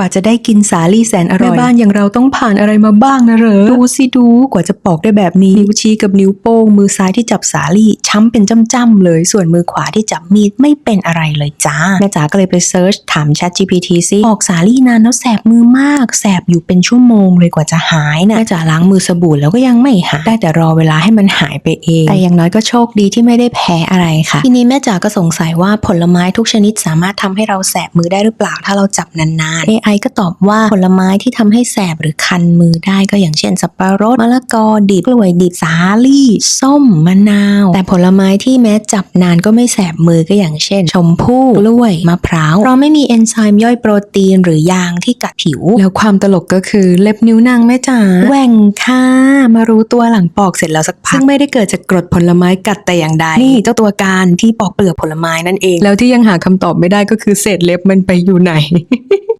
ว่าจะได้กินสาลี่แสนอร่อยแม่บ้านอย่างเราต้องผ่านอะไรมาบ้างนะเหรอดูสิดูกว่าจะปอกได้แบบนี้นิ้วชี้กับนิ้วโป้งมือซ้ายที่จับสาลี่ช้ำเป็นจ้ำๆเลย ส่วนมือขวาที่จับมีดไม่เป็นอะไรเลยจ้าแม่จ๋าก็เลยไปเซิร์ชถาม Chat GPT ซิออกสาลี่นานแล้วแสบมือมากแสบอยู่เป็นชั่วโมงเลยกว่าจะหายนะแม่จ๋าล้างมือสบู่แล้วก็ยังไม่หายได้แต่รอเวลาให้มันหายไปเอง แต่อย่างน้อยก็โชคดีที่ไม่ได้แพ้อะไรค่ะ ทีนี้แม่จ๋าก็สงสัยว่าผลไม้ทุกชนิดสามารถทำให้เราแสบมือได้หรือเปล่าถ้าเราจับนานๆ AI ก็ตอบว่าผลไม้ที่ทำให้แสบหรือคันมือได้ก็อย่างเช่น สับปะรดมะละกอดิบกล้วยดิบสาลี่ ส้มมะนาว แต่ผลไม้ที่แม้จับนานก็ไม่แสบมือก็อย่างเช่น ชมพู่กล้วยมะพร้าวเพราะไม่มีเอนไซม์ย่อยโปรตีนหรือยางที่กัดผิว แล้วความตลกก็คือเล็บนิ้วนางแม่จ๋าแหว่งค่ะมารู้ตัวหลังปอกเสร็จแล้วสักพักซึ่งไม่ได้เกิดจากกรดผลไม้กัดแต่อย่างใดนี่เจ้าตัวการที่ปอกเปลือกผลไม้นั่นเอง แล้วที่ยังหาคำตอบไม่ได้ก็คือเศษเล็บมันไปอยู่ไหน